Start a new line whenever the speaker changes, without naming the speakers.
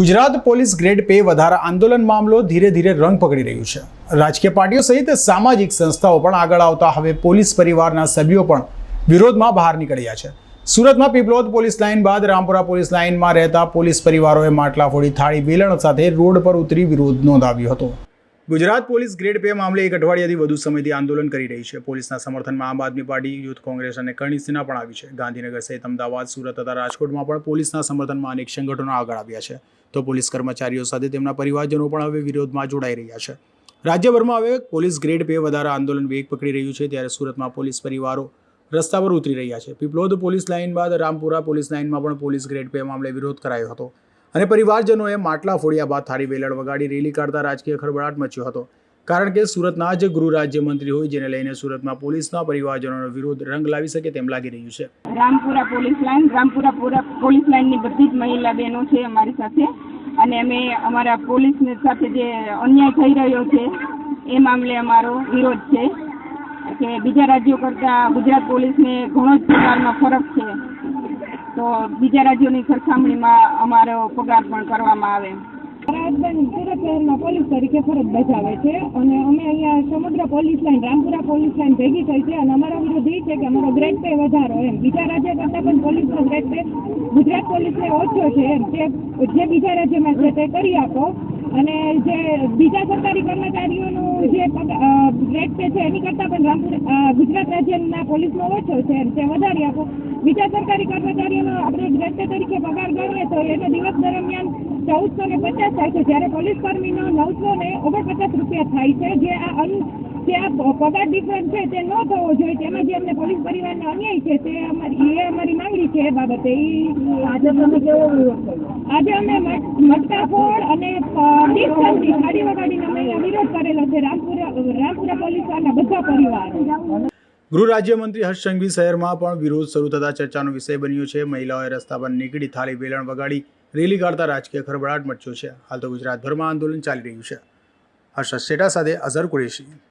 Gujarat police grade pay વધારા આંદોલન મામલો ધીરે ધીરે રંગ પકડી રહ્યું છે. રાજકીય પાર્ટીઓ સહિત સામાજિક સંસ્થાઓ પણ આગળ આવતા હવે પોલીસ પરિવારના સભ્યો પણ વિરોધમાં બહાર નીકળ્યા છે. સુરતમાં પીપલોદ પોલીસ લાઇન બાદ રામપુરા પોલીસ લાઇનમાં રહેતા પોલીસ પરિવારોએ માટલા ફોડી થાળી વેલણ સાથે રોડ પર ઉતરી વિરોધ નોંધાવ્યો હતો. ગુજરાત પોલીસ ગ્રેડ પે મામલે એક અઠવાડિયાથી વધુ સમયથી આંદોલન કરી રહી છે. પોલીસના સમર્થનમાં આમ આદમી પાર્ટી, યુથ કોંગ્રેસ અને કરણી સેના પણ આવી છે. ગાંધીનગર સહિત અમદાવાદ, સુરત તથા રાજકોટમાં પણ પોલીસના સમર્થનમાં અનેક સંગઠનો આગળ આવ્યા છે. તો પોલીસ કર્મચારીઓ સાથે તેમના પરિવારજનો પણ હવે વિરોધમાં જોડાઈ રહ્યા છે. રાજ્યભરમાં હવે પોલીસ ગ્રેડ પે વધારા આંદોલન વેગ પકડી રહ્યું છે. ત્યારે સુરતમાં પોલીસ પરિવારો રસ્તા પર ઉતરી રહ્યા છે. પીપલોદ પોલીસ લાઇન બાદ રામપુરા પોલીસ લાઇનમાં પણ પોલીસ ગ્રેડ પે મામલે વિરોધ કરાયો હતો. અને પરિવારજનોએ માટલા ફોડ્યા બાદ થાળી વેલણ વગાડી રેલી કાઢતા રાજકીય ખળબળાટ મચ્યો હતો. કારણ કે સુરતના જ ગૃહ રાજ્યમંત્રી હોય જેને લઈને સુરતમાં પોલીસના પરિવારજનોનો વિરોધ રંગ લાવી શકે તેમ લાગી રહ્યું છે.
રામપુરા પોલીસ લાઇન રામપુરા પૂરા, પોલીસ લાઇનની બધી જ મહિલા બહેનો છે અમારી સાથે. અને અમે અમારા પોલીસ સાથે જે અન્યાય થઈ રહ્યો છે, એ મામલે અમારો વિરોધ છે. કે બીજા રાજ્યો કરતાં ગુજરાત પોલીસને ઘણો જ પ્રકારનો ફરક છે. તો બીજા રાજ્યોની સરખામણીમાં અમારો પગાર પણ કરવામાં આવે.
મારા હસબન્ડ સુરત શહેરમાં પોલીસ તરીકે ફરજ બજાવે છે અને અમે અહીંયા સમુદ્ર police line, Rampura police line ભેગી થઈ છે અને અમારા વિરોધ એ છે કે અમારો ગ્રેડ પે વધારો એમ. બીજા રાજ્ય કરતાં પણ પોલીસનો ગ્રેડ પે ગુજરાત પોલીસને ઓછો છે એમ. જે બીજા રાજ્યમાં છે તે કરી આપો. અને જે બીજા સરકારી કર્મચારીઓનું જે રેટ પે છે, એની કરતાં પણ ગુજરાત રાજ્યના પોલીસનો ઓછો છે તે વધારી આપો. બીજા સરકારી કર્મચારીઓનો આપણે ગ્રેડ તરીકે પગાર ગણીએ તો એનો દિવસ દરમિયાન ચૌદસો ને પચાસ થાય છે. જ્યારે પોલીસ કર્મીનો નવસો ને ઓગણપચાસ રૂપિયા થાય છે, જે આ અન જે આ પગાર ડિફરન્સ છે તે ન થવો જોઈએ. તેમાં જે અમને પોલીસ પરિવારને અન્યાય છે તે અમારી એ અમારી માંગણી છે એ બાબતે. આજે તમે કેવો વિરોધ આજે અમે મટ- મટકા ફોડ અને ગાડી વગાડીને અમે વિરોધ કરેલો છે. રામપુરા રામપુરા પોલીસવાળાના બધા પરિવાર.
ગૃહ રાજ્યમંત્રી હર્ષ સંઘવી શહેરમાં પણ વિરોધ શરૂ થતા ચર્ચાનો વિષય બન્યો છે. મહિલાઓએ રસ્તા પર નીકળી થાળી વેલણ વગાડી રેલી કાઢતા રાજકીય ખળબળાટ મચ્યો છે. હાલ તો ગુજરાતભરમાં આંદોલન ચાલી રહ્યું છે. હર્ષદ શેટા સાથે અઝર કુરેશી.